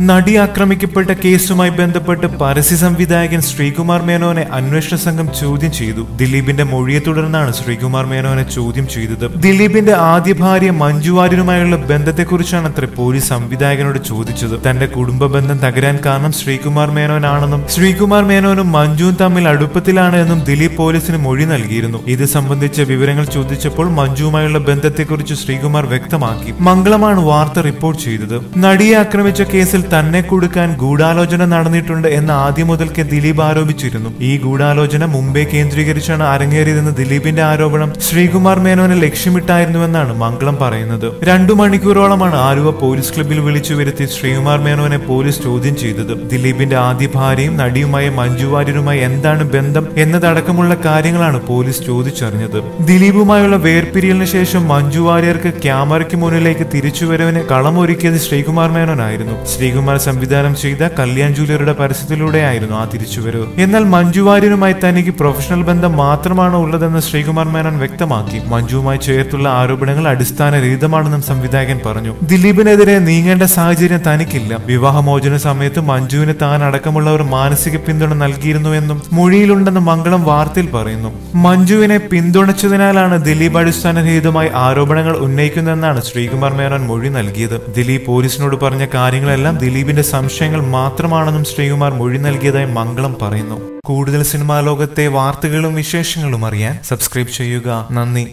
നടി ആക്രമിക്കപ്പെട്ട കേസുമായി ബന്ധപ്പെട്ട് പരസ്യ സംവിധായകൻ ശ്രീകുമാർ മേനോനെ അന്വേഷണ സംഘം ചോദ്യം ചെയ്തു. ദിലീപിന്റെ മൊഴിയെ തുടർന്നാണ് ശ്രീകുമാർ മേനോനെ ചോദ്യം ചെയ്തത്. ദിലീപിന്റെ ആദ്യ ഭാര്യ മഞ്ജു വാര്യരുമായുള്ള ബന്ധത്തെക്കുറിച്ചാണ് അത്ര പോലീസ് സംവിധായകനോട് ചോദിച്ചത്. തന്റെ കുടുംബ ബന്ധം തകരാൻ കാരണം ശ്രീകുമാർ മേനോനാണെന്നും ശ്രീകുമാർ മേനോനും മഞ്ജുവും തമ്മിൽ അടുപ്പത്തിലാണ് എന്നും ദിലീപ് പോലീസിന് മൊഴി നൽകിയിരുന്നു. ഇത് സംബന്ധിച്ച വിവരങ്ങൾ ചോദിച്ചപ്പോൾ മഞ്ജുവുമായുള്ള ബന്ധത്തെക്കുറിച്ച് ശ്രീകുമാർ വ്യക്തമാക്കി. മംഗളമാണ് വാർത്ത റിപ്പോർട്ട് ചെയ്തത്. നടിയെ ആക്രമിച്ച കേസിൽ തന്നെ കൊടുക്കാൻ ഗൂഢാലോചന നടന്നിട്ടുണ്ട് എന്ന് ആദ്യം മുതൽക്ക് ദിലീപ് ആരോപിച്ചിരുന്നു. ഈ ഗൂഢാലോചന മുംബൈ കേന്ദ്രീകരിച്ചാണ് അരങ്ങേറിയതെന്ന് ദിലീപിന്റെ ആരോപണം ശ്രീകുമാർ മേനോനെ ലക്ഷ്യമിട്ടായിരുന്നുവെന്നാണ് മംഗളം പറയുന്നത്. രണ്ടു മണിക്കൂറോളമാണ് ആലുവ പോലീസ് ക്ലബിൽ വിളിച്ചു വരുത്തി ശ്രീകുമാർ മേനോനെ പോലീസ് ചോദ്യം ചെയ്തത്. ദിലീപിന്റെ ആദ്യ ഭാര്യയും നടിയുമായ മഞ്ജു വാര്യരുമായി എന്താണ് ബന്ധം എന്നതടക്കമുള്ള കാര്യങ്ങളാണ് പോലീസ് ചോദിച്ചറിഞ്ഞത്. ദിലീപുമായുള്ള വേർപിരിയലിന് ശേഷം മഞ്ജു വാര്യർക്ക് ക്യാമറയ്ക്ക് മുന്നിലേക്ക് തിരിച്ചുവരവിന് കളമൊരുക്കിയത് ശ്രീകുമാർ മേനോനായിരുന്നു. ശ്രീകുമാർ സംവിധാനം ചെയ്ത കല്യാൺ ജൂലിയറുടെ പരസ്യത്തിലൂടെയായിരുന്നു ആ തിരിച്ചുവരവ്. എന്നാൽ മഞ്ജു വാര്യരുമായി തനിക്ക് പ്രൊഫഷണൽ ബന്ധം മാത്രമാണ് ഉള്ളതെന്ന് ശ്രീകുമാർ മേനോൻ വ്യക്തമാക്കി. മഞ്ജുവുമായി ചേർത്തുള്ള ആരോപണങ്ങൾ അടിസ്ഥാനരഹിതമാണെന്നും സംവിധായകൻ പറഞ്ഞു. ദിലീപിനെതിരെ നീങ്ങേണ്ട സാഹചര്യം തനിക്കില്ല. വിവാഹമോചന സമയത്ത് മഞ്ജുവിന് താൻ അടക്കമുള്ളവർ മാനസിക പിന്തുണ നൽകിയിരുന്നുവെന്നും മൊഴിയിലുണ്ടെന്ന് മംഗളം വാർത്തയിൽ പറയുന്നു. മഞ്ജുവിനെ പിന്തുണച്ചതിനാലാണ് ദിലീപ് അടിസ്ഥാനരഹിതമായി ആരോപണങ്ങൾ ഉന്നയിക്കുന്നതെന്നാണ് ശ്രീകുമാർ മേനോൻ മൊഴി നൽകിയത്. ദിലീപ് പോലീസിനോട് പറഞ്ഞ കാര്യങ്ങളെല്ലാം ദിലീപിന്റെ സംശയങ്ങൾ മാത്രമാണെന്നും ശ്രീകുമാർ മൊഴി നൽകിയതായി മംഗളം പറയുന്നു. കൂടുതൽ സിനിമാ ലോകത്തെ വാർത്തകളും വിശേഷങ്ങളും അറിയാൻ സബ്സ്ക്രൈബ് ചെയ്യുക. നന്ദി.